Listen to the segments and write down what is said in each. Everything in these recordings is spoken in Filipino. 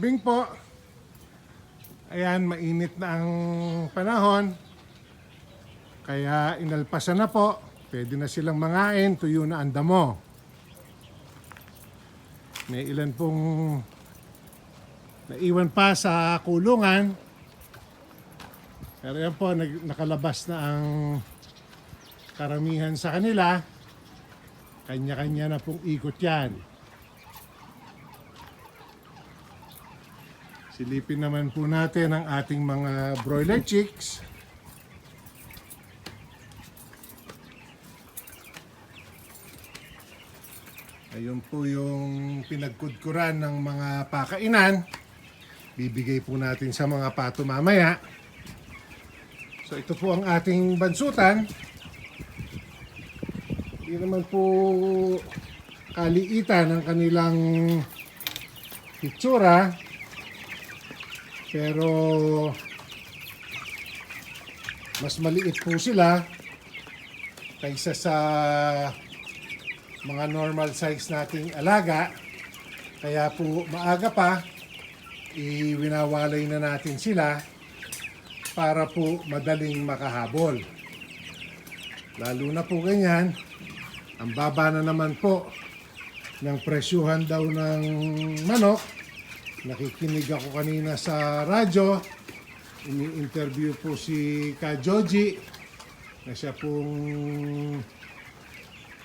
kambing po. Ayan, mainit na ang panahon. Kaya inalpasan na po. Pwede na silang mangain, tuyo na ang damo. May ilan pong naiwan pa sa kulungan. Pero yan po, nakalabas na ang karamihan sa kanila. Kanya-kanya na pong ikot yan. Silipin naman po natin ang ating mga broiler chicks. Ayun po yung pinagkudkuran ng mga pakainan. Bibigay po natin sa mga pato mamaya. So ito po ang ating bansutan. Hindi naman po kaliitan ang kanilang hitsura. Pero mas maliit po sila kaysa sa mga normal size nating alaga. Kaya po maaga pa, iwinawalay na natin sila para po madaling makahabol. Lalo na po ganyan, ang baba na naman po ng presyuhan daw ng manok. Nakikinig ako kanina sa radyo. Ini-interview po si Ka Joji na siya pong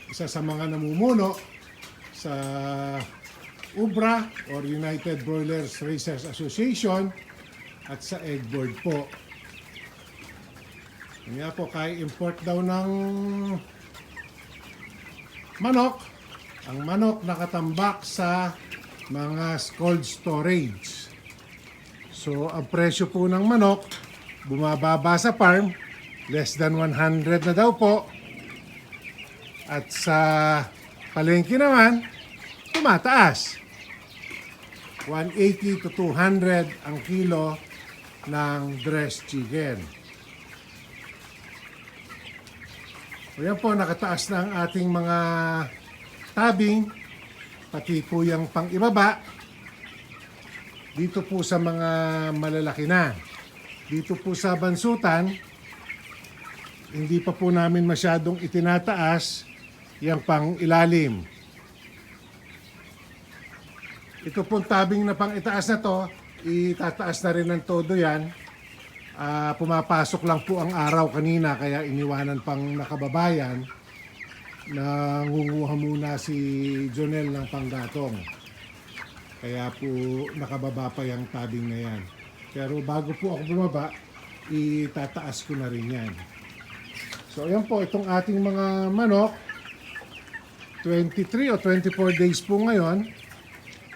isa sa mga namumuno sa UBRA or United Broilers Racers Association at sa Egg Board po. Kanya po kay import daw ng manok. Ang manok nakatambak sa mga cold storage. So, ang presyo po ng manok, bumababa sa farm, less than 100 na daw po. At sa palengke naman, tumataas. 180 to 200 ang kilo ng dressed chicken. O yan po, nakataas na ang ating mga tabing, pati po yung pang ibaba. Dito po sa mga malalaki na. Dito po sa bansutan, hindi pa po namin masyadong itinataas yung pang ilalim. Ito pong tabing na pang itaas na to, itataas na rin ng todo yan. Ah, pumapasok lang po ang araw kanina kaya iniwanan pang nakababayan na ngunguha muna si Jonel ng panggatong. Kaya po nakababa pa yung tabing na yan. Pero bago po ako bumaba, itataas ko na rin yan. So ayan po, itong ating mga manok, 23 o 24 days po ngayon,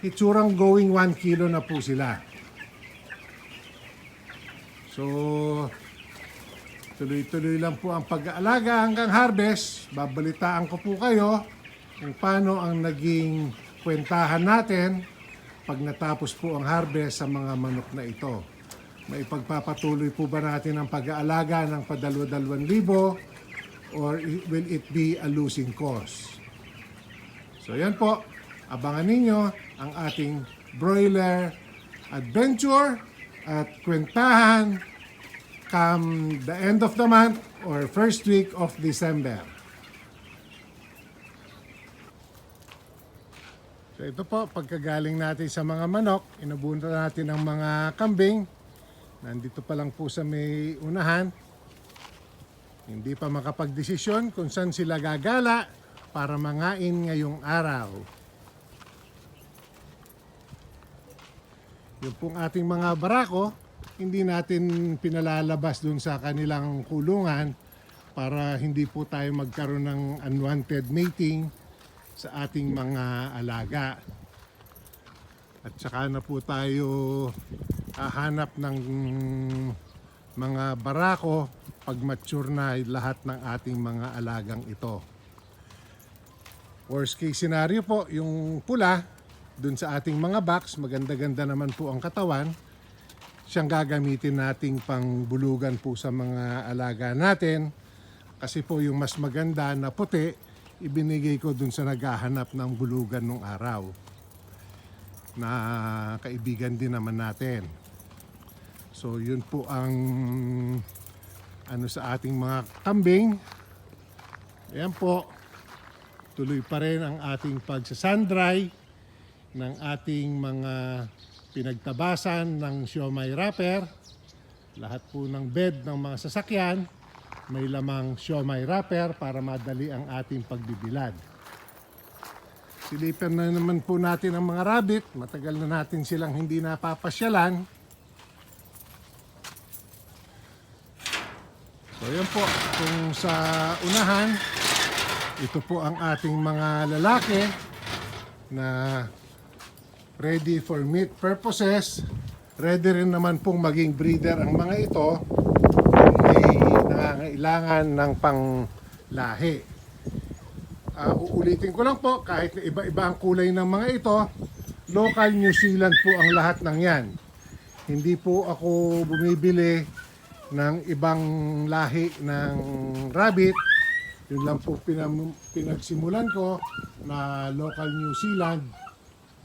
itsurang going 1 kilo na po sila. So, tuloy-tuloy lang po ang pag-aalaga hanggang harvest. Babalitaan ko po kayo kung paano ang naging kwentahan natin pag natapos po ang harvest sa mga manok na ito. May pagpapatuloy po ba natin ang pag-aalaga ng padalwa-dalwan libo or will it be a losing cause? So yan po, abangan ninyo ang ating broiler adventure at kwentahan come the end of the month or first week of December. So ito po, pagkagaling natin sa mga manok, inubunta natin ang mga kambing. Nandito pa lang po sa may unahan. Hindi pa makapagdesisyon kung saan sila gagala para mangain ngayong araw. Yung pong ating mga barako, hindi natin pinalalabas dun sa kanilang kulungan para hindi po tayo magkaroon ng unwanted mating sa ating mga alaga. At saka na po tayo hahanap ng mga barako pag mature na lahat ng ating mga alagang ito. Worst case scenario po, yung pula, dun sa ating mga box, maganda-ganda naman po ang katawan. Siyang gagamitin nating pang bulugan po sa mga alaga natin. Kasi po yung mas maganda na puti, ibinigay ko dun sa naghahanap ng bulugan nung araw. na kaibigan din naman natin. So yun po ang ano sa ating mga kambing. Ayan po. Tuloy pa rin ang ating pagsasandry ng ating mga pinagtabasan ng siomay wrapper. Lahat po ng bed ng mga sasakyan may lamang siomay wrapper para madali ang ating pagbibilad. Silipan na naman po natin ang mga rabbit. Matagal na natin silang hindi napapasyalan. So yan po, kung sa unahan, ito po ang ating mga lalaki na ready for meat purposes. Ready rin naman pong maging breeder ang mga ito kung may nangangailangan ng panglahi. Ah, uulitin ko lang po, kahit iba-iba ang kulay ng mga ito, local New Zealand po ang lahat ng yan. Hindi po ako bumibili ng ibang lahi ng rabbit. Yun lang po pinagsimulan ko na local New Zealand.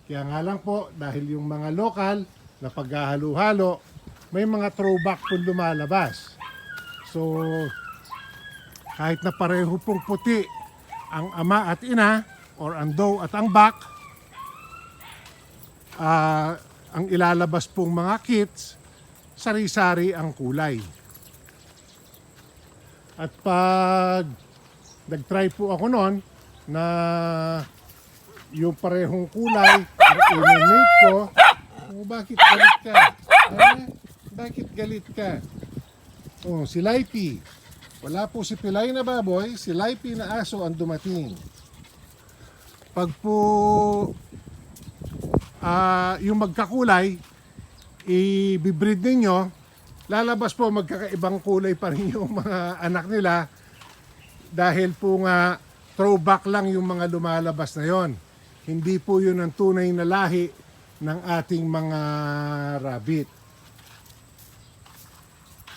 Kaya nga lang po, dahil yung mga local na paghahalo-halo, may mga throwback po lumalabas. So, kahit na pareho pong puti ang ama at ina or ang doe at ang buck, ah, ang ilalabas pong mga kits, sari-sari ang kulay. At pag nag-try po ako noon na yung parehong kulay ang i-mate ko, oh, bakit galit ka? Eh, bakit galit ka? Oh, si Laipi. Wala po si Pilay na baboy, si Laipi na aso ang dumating. Pag po ah, yung magkakulay, i-breed ninyo, lalabas po magkakaibang kulay pa rin yung mga anak nila dahil po nga throwback lang yung mga lumalabas na yon. Hindi po yun ang tunay na lahi ng ating mga rabbit.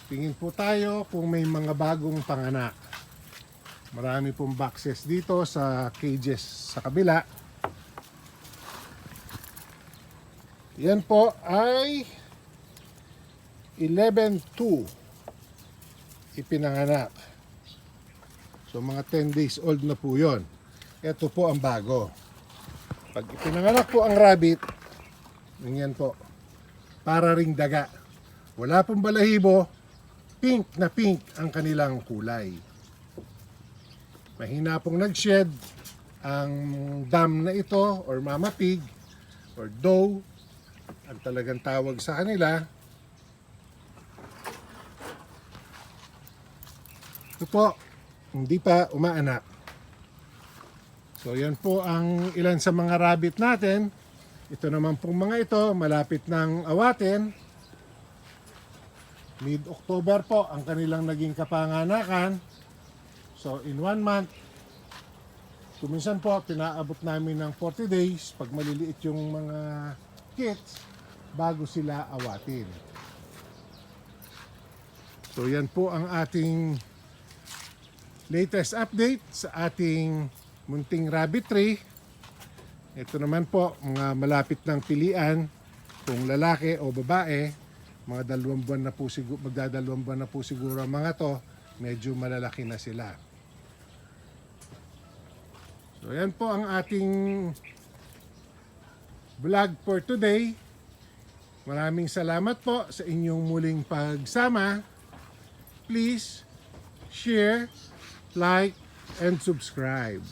Tingin po tayo kung may mga bagong panganak. Marami pong boxes dito sa cages sa kabila. Yan po ay 11-2 ipinanganak. So mga 10 days old na po yon. Ito po ang bago. Pag ipinanganak po ang rabbit, ganyan po, para ring daga. Wala pong balahibo, pink na pink ang kanilang kulay. Mahina pong nag-shed ang dam na ito or mama pig or doe ang talagang tawag sa kanila. Ito po, hindi pa umaanak. So yan po ang ilan sa mga rabbit natin. Ito naman pong mga ito, malapit ng awatin. Mid-October po ang kanilang naging kapanganakan. So in one month, kuminsan po pinaabot namin ng 40 days pag maliliit yung mga kits bago sila awatin. So yan po ang ating latest update sa ating munting rabbit tree. Ito naman po, mga malapit ng pilian kung lalaki o babae. Mga dalawang buwan na po siguro, magdadalawang buwan na po siguro ang mga to, medyo malalaki na sila. So yan po ang ating vlog for today. Maraming salamat po sa inyong muling pagsama. Please share, like, and subscribe.